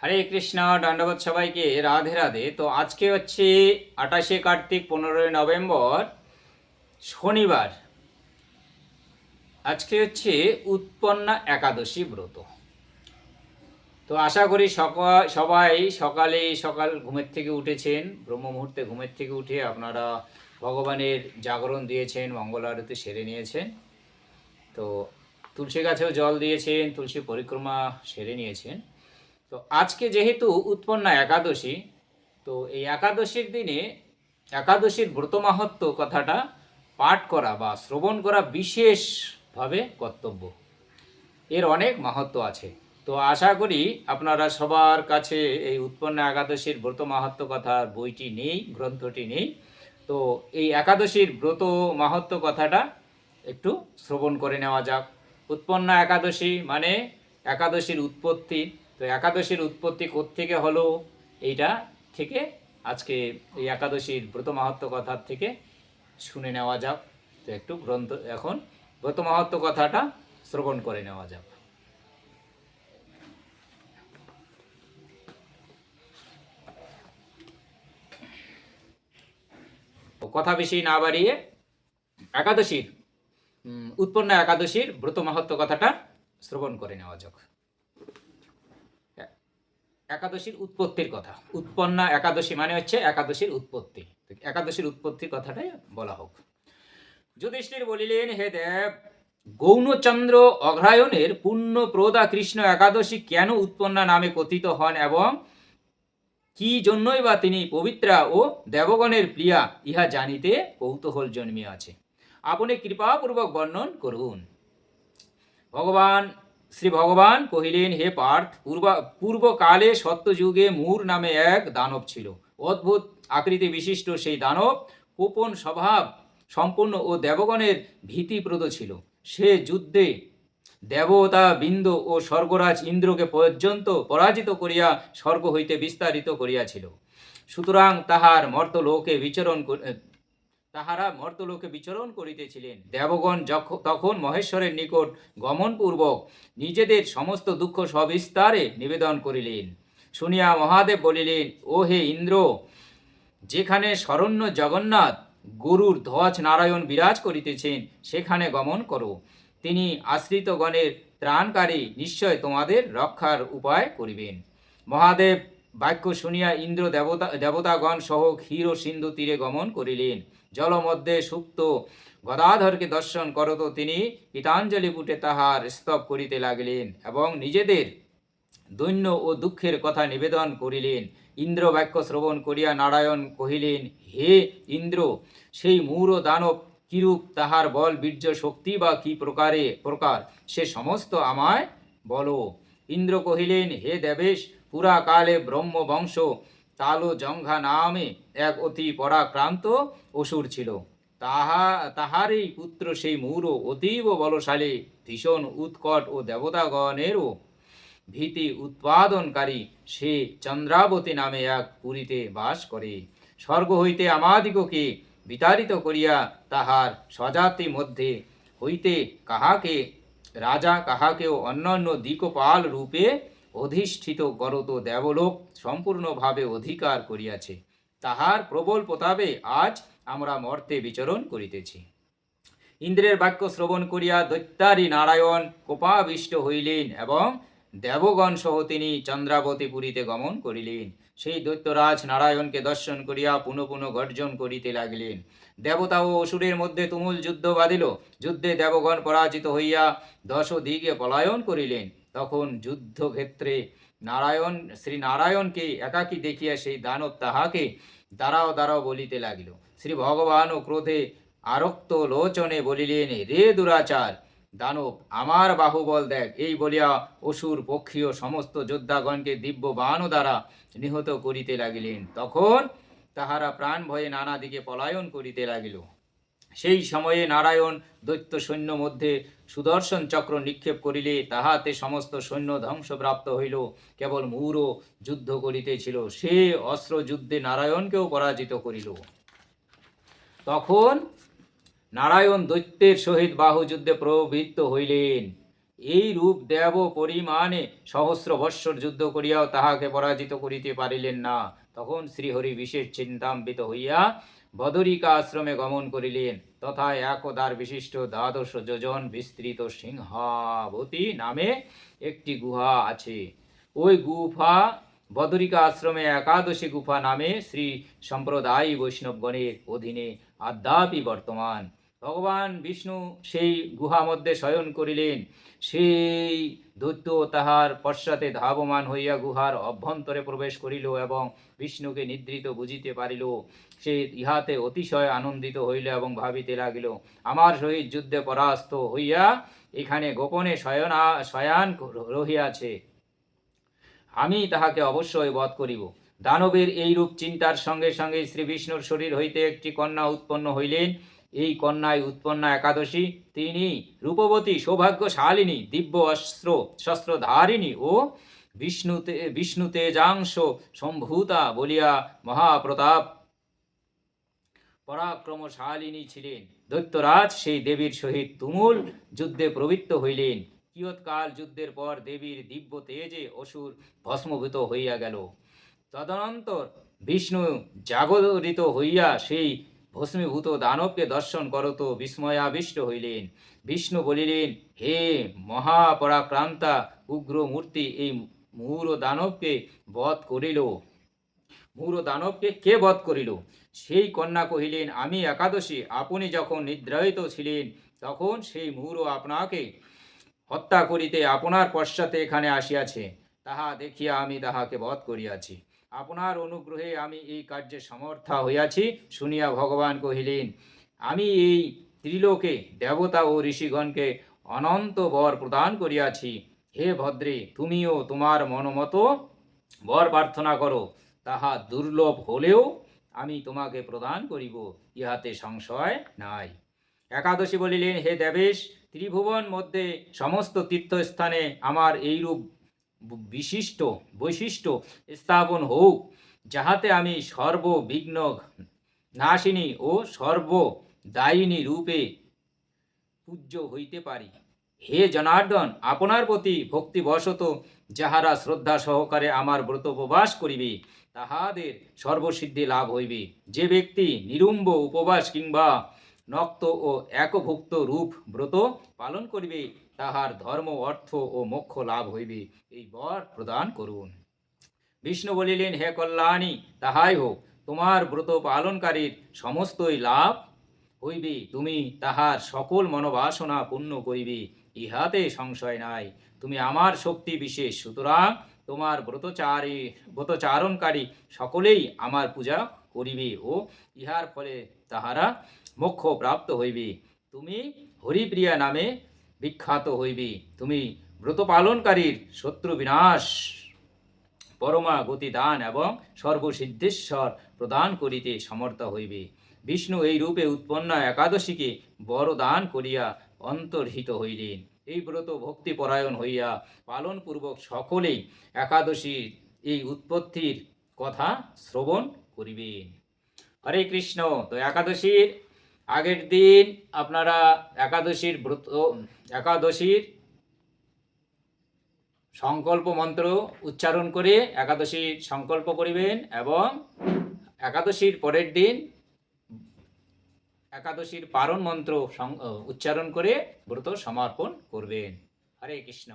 হরে কৃষ্ণ, দণ্ডবোধ সবাইকে, রাধে রাধে। তো আজকে হচ্ছে আঠাশে কার্তিক, পনেরোই নভেম্বর, শনিবার। আজকে হচ্ছে উৎপন্না একাদশী ব্রত। তো আশা করি সকাল, সবাই সকালে, সকাল ঘুমের থেকে উঠেছেন। ব্রহ্ম মুহূর্তে ঘুমের থেকে উঠে আপনারা ভগবানের জাগরণ দিয়েছেন, মঙ্গল আরতি সেরে নিয়েছেন। তো তুলসী গাছেও জল দিয়েছেন, তুলসী পরিক্রমা সেরে নিয়েছেন। তো আজকে যেহেতু উৎপন্ন একাদশী, তো এই একাদশীর দিনে একাদশীর ব্রত মাহাত্ম কথাটা পাঠ করা বা শ্রবণ করা বিশেষভাবে কর্তব্য। এর অনেক মাহাত্ম আছে। তো আশা করি আপনারা সবার কাছে এই উৎপন্ন একাদশীর ব্রত মাহাত্ম কথার বইটি নেই, গ্রন্থটি নেই। তো এই একাদশীর ব্রত মাহাত্ম কথাটা একটু শ্রবণ করে নেওয়া যাক। উৎপন্ন একাদশী মানে একাদশীর উৎপত্তি। তো একাদশীর উৎপত্তি থেকে হলো, এইটা থেকে আজকে এই একাদশীর ব্রত মাহাত্ম কথার থেকে শুনে নেওয়া যাক। তো একটু গ্রন্থ, এখন ব্রত মাহাত্ম কথাটা শ্রবণ করে নেওয়া যাক। কথা বেশি না বাড়িয়ে একাদশীর উৎপন্ন একাদশীর ব্রত মাহাত্ম কথাটা শ্রবণ করে নেওয়া যাক। একাদশীর উৎপত্তির কথা। উৎপন্না একাদশী মানে হচ্ছে একাদশীর উৎপত্তি। একাদশীর উৎপত্তির কথাটাই বলা হোক। যুধিষ্ঠির বলিলেন, হে দেব, গৌণচন্দ্র অগ্রায়ণের পূর্ণ প্রদা কৃষ্ণ একাদশী কেন উৎপন্না নামে কথিত হন এবং কি জন্যই বা তিনি পবিত্রা ও দেবগণের প্রিয়া, ইহা জানিতে কৌতূহল জন্মিয়াছে। আপনি কৃপাপূর্বক বর্ণন করুন। ভগবান শ্রী ভগবান কহিলেন, হে পার্থ, পূর্বা, পূর্বকালে সত্যযুগে মূর নামে এক দানব ছিল। অদ্ভুত আকৃতি বিশিষ্ট সেই দানব গোপন স্বভাব সম্পূর্ণ ও দেবগণের ভীতিপ্রদ ছিল। সে যুদ্ধে দেবতা, বৃন্দ ও স্বর্গরাজ ইন্দ্রকে পর্যন্ত পরাজিত করিয়া স্বর্গ হইতে বিস্তারিত করিয়াছিল। সুতরাং তাহার মর্তলোকে বিচরণ তাহারা মর্তলোকে বিচরণ করিতেছিলেন। দেবগণ তখন মহেশ্বরের নিকট গমনপূর্বক নিজেদের সমস্ত দুঃখ সবিস্তারে নিবেদন করিলেন। শুনিয়া মহাদেব বলিলেন ও হে ইন্দ্র, যেখানে শরণ্য জগন্নাথ গুরুর ধ্বজ নারায়ণ বিরাজ করিতেছেন, সেখানে গমন করো। তিনি আশ্রিতগণের ত্রাণকারী নিশ্চয় তোমাদের রক্ষার উপায় করিবেন। মহাদেব বাক্য শুনিয়া ইন্দ্র দেবতা, দেবতাগণ সহ ক্ষীর সিন্ধু তীরে গমন করিলেন। জলমধ্যে সুপ্ত গদাধরকে দর্শন করত তিনি। গীতাঞ্জলি পুটে তাহার স্তব করিতে লাগিলেন এবং নিজেদের দৈন্য ও দুঃখের কথা নিবেদন করিলেন। ইন্দ্র বাক্য শ্রবণ করিয়া নারায়ণ কহিলেন, হে ইন্দ্র, সেই মূর দানব কিরূপ? তাহার বল, বীর্য, শক্তি বা কি প্রকারে, প্রকার? সে সমস্ত আমায় বলো। ইন্দ্র কহিলেন, হে দেবেশ পুরা কালে ব্রহ্ম বংশ জঙ্ঘা নামে এক অতি পরাক্রান্ত অসুর ছিল। তাহা, তাহারই পুত্র সেই মূর অতীব বলশালী, ভীষণ উৎকট ও দেবতাগণেরও ভীতি উৎপাদনকারী সে চন্দ্রাবতী নামে এক পুরীতে বাস করে। স্বর্গ হইতে আমাদিগকে বিতাড়িত করিয়া তাহার স্বজাতি মধ্যে হইতে কাহাকে, রাজা কাহাকেও অন্যান্য দিকপাল রূপে অধিষ্ঠিত গরত দেবলোক সম্পূর্ণভাবে অধিকার করিয়াছে। তাহার প্রবল প্রতাপে আজ আমরা মর্তে বিচরণ করিতেছি। ইন্দ্রের বাক্য শ্রবণ করিয়া দৈত্যারী নারায়ণ কোপাবিষ্ট হইলেন এবং দেবগণ সহ তিনি চন্দ্রাবতী পুরীতে গমন করিলেন। সেই দৈত্যরাজ নারায়ণকে দর্শন করিয়া পুনঃ পুনঃ গর্জন করিতে লাগিলেন। দেবতা ও অসুরের মধ্যে তুমুল যুদ্ধ বাঁধিল। যুদ্ধে দেবগণ পরাজিত হইয়া দশ দিকে পলায়ন করিলেন। তখন যুদ্ধক্ষেত্রে নারায়ণ শ্রী নারায়ণকে একাকী দেখিয়া সেই দানব তাহাকে দাঁড়াও দাঁড়াও বলিতে লাগিল। শ্রী ভগবান ও ক্রোধে আরক্ত লোচনে বলিলেন, রে দুরাচার, দানব, আমার বাহুবল দেখ। এই বলিয়া অসুর পক্ষীয় সমস্ত যোদ্ধাগণকে দিব্য বাণ দ্বারা নিহত করিতে লাগিলেন। তখন তাহারা প্রাণ ভয়ে নানা দিকে পলায়ন করিতে লাগিল। সেই সময়ে নারায়ণ দৈত্য সৈন্য মধ্যে সুদর্শন চক্র নিক্ষেপ করিলে তাহাতে সমস্ত সৈন্য ধ্বংসপ্রাপ্ত হইল। কেবল মূরও যুদ্ধ করিতেছিল সে অস্ত্র যুদ্ধে নারায়ণকেও পরাজিত করিল। তখন নারায়ণ দৈত্যের সহিত বাহুযুদ্ধে প্রবৃত্ত হইলেন। এই রূপ দেব পরিমাণে সহস্র বৎসর যুদ্ধ করিয়াও তাহাকে পরাজিত করিতে পারিলেন না। তখন শ্রীহরি বিশেষ চিন্তাম্বিত হইয়া বদরিকা আশ্রমে গমন করিলেন। তথা একদার বিশিষ্ট দ্বাদশ যোজন বিস্তৃত সিংহাবতী নামে একটি গুহা আছে। ওই গুহা বদরিকা আশ্রমে একাদশী গুফা নামে শ্রী সম্প্রদায় বৈষ্ণবগণের অধীনে আদ্যাপি বর্তমান। ভগবান বিষ্ণু সেই গুহা মধ্যে শয়ন করিলেন। সেই দৈত্য তাহার পশ্চাতে ধাবমান হইয়া গুহার অভ্যন্তরে প্রবেশ করিল এবং বিষ্ণুকে নিদ্রিত বুঝিতে পারিল। সে ইহাতে অতিশয় আনন্দিত হইল এবং ভাবিতে লাগিল, আমার সহিত যুদ্ধে পরাস্ত হইয়া এখানে গোপনে শয়না, শয়ান রহিয়াছে। আমি তাহাকে অবশ্যই বধ করিব। দানবের এই রূপ চিন্তার সঙ্গে সঙ্গে শ্রী বিষ্ণুর শরীর হইতে একটি কন্যা উৎপন্ন হইলেন। এই কন্যায় উৎপন্না একাদশী, তিনি রূপবতী, সৌভাগ্যশালিনী দিব্য অস্ত্র শস্ত্রধারিণী ও বিষ্ণুতে বিষ্ণু তেজাংশ সম্ভূতা বলিয়া মহাপ্রতাপ পরাক্রমশালিনী ছিলেন। দৈত্যরাজ সেই দেবীর সহিত তুমুল যুদ্ধে প্রবৃত্ত হইলেন। কিয়ৎকাল যুদ্ধের পর দেবীর দিব্য তেজে অসুর ভস্মভূত হইয়া গেল। তদনন্তর বিষ্ণু জাগরিত হইয়া সেই ভস্মীভূত দানবকে দর্শন করত বিস্ময়াবিষ্ট হইলেন। বিষ্ণু বলিলেন, হে মহাপরাক্রান্তা উগ্র মূর্তি এই মূর দানবকে বধ করিল। মূর দানবকে কে বধ করিল? সেই কন্যা কহিলেন, আমি একাদশী, আপনি যখন নিদ্রায়িত ছিলেন, তখন সেই মূর আপনাকে হত্যা করিতে আপনার পশ্চাতে এখানে আসিয়াছে। তাহা দেখিয়া আমি তাহাকে বধ করিয়াছি। আপনার অনুগ্রহে আমি এই কার্যে সমর্থা হইয়াছি, শুনিয়া ভগবান কহিলেন, আমি এই ত্রিলোকে দেবতা ও ঋষিগণকে অনন্ত বর প্রদান করিয়াছি। হে ভদ্রে, তুমিও তোমার মনোমতো বর প্রার্থনা করো, তাহা দুর্লভ হলেও আমি তোমাকে প্রদান করিব, ইহাতে সংশয় নাই। একাদশী বলিলেন, হে দেবেশ, ত্রিভুবন মধ্যে সমস্ত তীর্থস্থানে আমার এইরূপ বিশিষ্ট, বৈশিষ্ট্য স্থাপন হোক, যাহাতে আমি সর্ববিঘ্ন নাশিনী ও সর্বদায়িনী রূপে পূজ্য হইতে পারি। হে জনার্দন, আপনার প্রতি ভক্তিবশত যাহারা শ্রদ্ধা সহকারে আমার ব্রত উপবাস করিবে, তাহাদের সর্বসিদ্ধি লাভ হইবে। যে ব্যক্তি নিরুম্ব উপবাস কিংবা নক্ত ও একভুক্ত রূপ ব্রত পালন করিবে তাহার ধর্ম, অর্থ ও মোক্ষ লাভ হইবে। এই বর প্রদান করুন। বিষ্ণু বলিলেন, হে কল্যাণী, তাহাই হোক। তোমার ব্রত পালনকারীর সমস্তই লাভ হইবে। তুমি তাহার সকল মনোবাসনা পূর্ণ করিবে। ইহাতে সংশয় নাই। তুমি আমার শক্তি বিশেষ। সুতরাং তোমার ব্রতচারী, ব্রতচারণকারী সকলেই আমার পূজা করিবে ও ইহার ফলে তাহারা মোক্ষ প্রাপ্ত হইবে। তুমি হরিপ্রিয়া নামে বিখ্যাত হইবে। তুমি ব্রত পালনকারীর শত্রু বিনাশ। পরমা গতি দান এবং সর্বসিদ্ধেশ্বর প্রদান করিতে সমর্থ হইবে। বিষ্ণু এই রূপে উৎপন্ন একাদশীকে বড় দান করিয়া অন্তর্হিত হইলেন। এই ব্রত ভক্তিপরায়ণ হইয়া পালনপূর্বক সকলেই একাদশীর এই উৎপত্তির কথা শ্রবণ করিবেন। হরে কৃষ্ণ, তো একাদশীর আগের দিন আপনারা একাদশীর ব্রত, একাদশীর সংকল্প মন্ত্র উচ্চারণ করে একাদশীর সংকল্প করিবেন এবং একাদশীর পরের দিন একাদশীর পারণ মন্ত্র উচ্চারণ করে ব্রত সমর্পণ করবেন। হরে কৃষ্ণ।